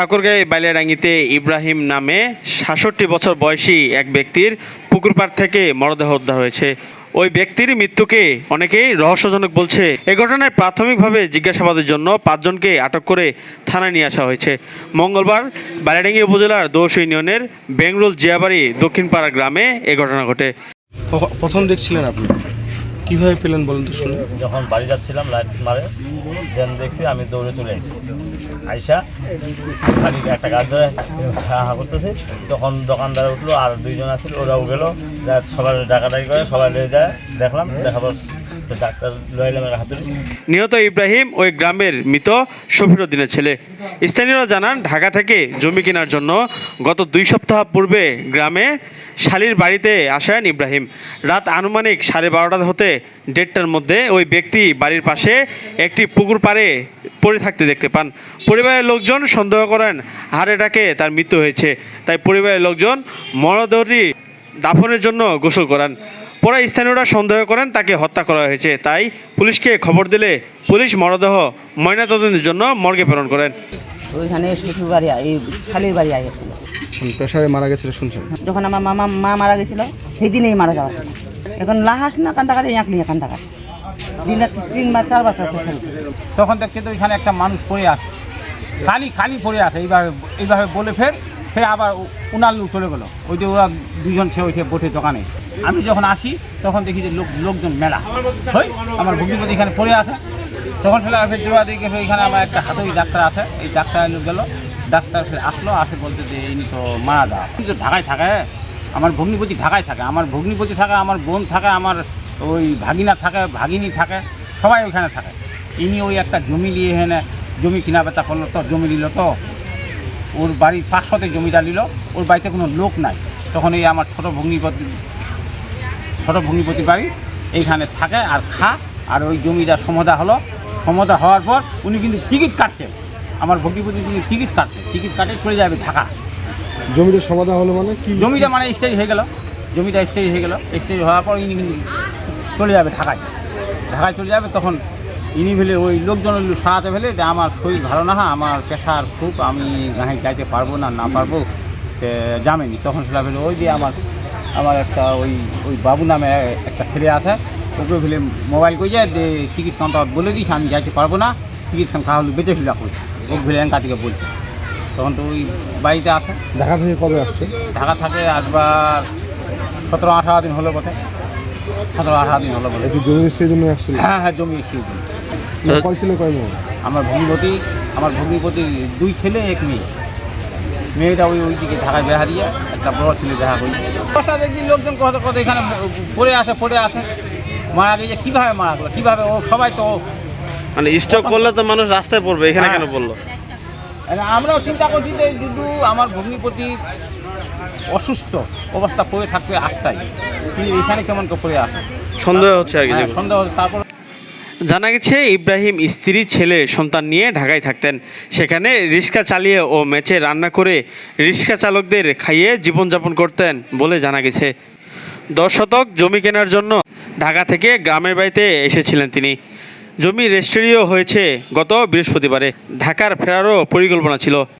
ঠাকুরগাঁও বাইলিয়াডাঙ্গিতে ইব্রাহিম নামে সাতষট্টি বছর বয়সী এক ব্যক্তির পুকুর পাড় থেকে মরদেহ উদ্ধার হয়েছে। ওই ব্যক্তির মৃত্যুকে অনেকেই রহস্যজনক বলছে। এ ঘটনায় প্রাথমিকভাবে জিজ্ঞাসাবাদের জন্য পাঁচজনকে আটক করে থানায় নিয়ে আসা হয়েছে। মঙ্গলবার বাইলিয়াডাঙ্গি উপজেলার দোষ ইউনিয়নের বেঙ্গরুল জিয়াবাড়ি দক্ষিণপাড়া গ্রামে এ ঘটনা ঘটে। প্রথম দেখছিলেন আপনি? কীভাবে পেলেন বলেন তো শুনে যখন বাড়ি যাচ্ছিলাম লাইট মারে যেন দেখছি আমি দৌড়ে চলে আসি। আইসা, খালি একটা গাছ ধরে হা হা করতেছি। তখন দোকানদার উঠল, আর দুইজন আছিল ওরাও গেলো। সবাই ডাকাডাকি করে, সবাই নিয়ে যায়, দেখলাম দেখাবার নিহত ইব্রাহিম ওই গ্রামের মৃত শফিরুদ্দিনের ছেলে। স্থানীয়রা জানান, ঢাকা থেকে জমি কেনার জন্য গত দুই সপ্তাহ পূর্বে গ্রামে শালির বাড়িতে আসেন ইব্রাহিম। রাত আনুমানিক সাড়ে বারোটা হতে দেড়টার মধ্যে ওই ব্যক্তি বাড়ির পাশে একটি পুকুর পাড়ে পড়ে থাকতে দেখতে পান। পরিবারের লোকজন সন্দেহ করেন হাড়েটাকে তার মৃত্যু হয়েছে। তাই পরিবারের লোকজন মরদেহটি দাফনের জন্য গোসল করান। পরে স্থানীয়রা সন্দেহ করেন তাকে হত্যা করা হয়েছে। তাই পুলিশকে খবর দিলে পুলিশ মরদেহ ময়নাতদন্তের জন্য মর্গে প্রেরণ করেন। ওইখানে শ্বশুর বাড়ি এই খালির বাড়ি আগে পেশায় মারা গেছিল শুনছেন? যখন আমার মামা মা মারা গেছিল সেই দিনেই মারা যাওয়ার কথা। এখন লাহাস না কান্দাকাটি একলি কান্দাকাটি দিনে তিনবার চারবার প্রেশার তখন দেখছি তো ওইখানে একটা মানুষ পড়ে আছে। খালি খালি পড়ে আছে। এইভাবে এইভাবে বলে ফের ফের আবার উনার লোক চলে গেলো। ওই যে ওরা দুজন সে ওইসে বসে দোকানে। আমি যখন আসি, তখন দেখি যে লোক, লোকজন মেলা। হই, আমার ভগ্নিপতি এখানে পড়ে আছে। তখন ফেলে ফের জোড়া এখানে আমার একটা হাতই ডাক্তার আছে। এই ডাক্তার লোক গেলো। ডাক্তার ফের আসলো, আসে বলতে যে ইনি তো মারা দা কিন্তু ঢাকায় থাকে আমার ভগ্নিপতি ঢাকায় থাকে, আমার ভগ্নিপতি থাকে, আমার বোন থাকে, আমার ওই ভাগিনা থাকে, ভাগিনী থাকে, সবাই ওইখানে থাকে। ইনি ওই একটা জমি নিয়ে এখানে জমি কিনা বেচা করল তো, জমি নিল তো। ওর বাড়ির পাঁচশোতে জমিটা নিল ওর বাড়িতে কোনো লোক নাই। তখন এই আমার ছোটো ভগ্নিপতি ছোটো ভগ্নিপতি বাড়ি এইখানে থাকে আর খা আর ওই জমিটা সমদা হলো। সমদা হওয়ার পর উনি কিন্তু টিকিট কাটছেন আমার ভগ্নিপতি কিন্তু টিকিট কাটছে টিকিট কাটে চলে যাবে ঢাকা। জমিটা সমাধা হলো মানে কি? জমিটা মানে স্টেজ হয়ে গেল। জমিটা স্টেজ হয়ে গেল। স্টেজ হওয়ার পর ইনি কিন্তু চলে যাবে ঢাকায়। ঢাকায় চলে যাবে তখন ইনি ভেলে ওই লোকজন সারাতে ফেলে যে আমার শরীর ভালো না আমার প্রেশার খুব আমি গাঁয়ে যাইতে পারব না না পারব জামেনি। তখন সেটা ফেলে ওই যে আমার আমার একটা ওই ওই বাবু নামে একটা ছেলে আছে ওকে ফেলে মোবাইল করে যায় যে টিকিট কাউন্টার বলে দিস আমি যাইতে পারব না টিকিট খাওয়া হলে বেঁচে ফেলা করি ওকে ফেলে এঙ্কা থেকে বলছে। তখন তো ওই বাড়িতে আসে। ঢাকা থেকে কবে আসছে? ঢাকা থাকে আসবার সতেরো আঠারো দিন হলো বটে। সতেরো আঠারো দিন হলো বলে জমি জন্য হ্যাঁ হ্যাঁ জমি জমি। কয় ছিল কয় মেয়ে? আমার ভগ্নিপতি আমার ভগ্নিপতির দুই ছেলে এক মেয়ে। মেয়েটা ওই ওই দিকে ঢাকায় বেহা দিয়ে একটা বড় ছেলে দেখা করি কথা দেখছি লোকজন কথা কথা এখানে পড়ে আসে পড়ে আসে। মারা গেছে কীভাবে মারা গেলো? কীভাবে ও সবাই তো মানে স্টক করলে তো মানুষ রাস্তায় পড়বে এখানে কেন বলল মানে আমরাও চিন্তা করছি যে শুধু আমার ভগ্নিপতি অসুস্থ অবস্থা পড়ে থাকবে আটটাই কিন্তু এখানে কেমন করে পড়ে আসে? সন্দেহ হচ্ছে আর কি হ্যাঁ। সন্দেহ তারপর জানা গেছে, ইব্রাহিম স্ত্রী, ছেলে, সন্তান নিয়ে ঢাকায় থাকতেন। সেখানে রিক্সা চালিয়ে ও মেচে রান্না করে রিক্সা চালকদের খাইয়ে জীবনযাপন করতেন বলে জানা গেছে। দশ শতক জমি কেনার জন্য ঢাকা থেকে গ্রামের বাড়িতে এসেছিলেন তিনি। জমি রেজিস্ট্রিও হয়েছে গত বৃহস্পতিবারে। ঢাকার ফেরারও পরিকল্পনা ছিল।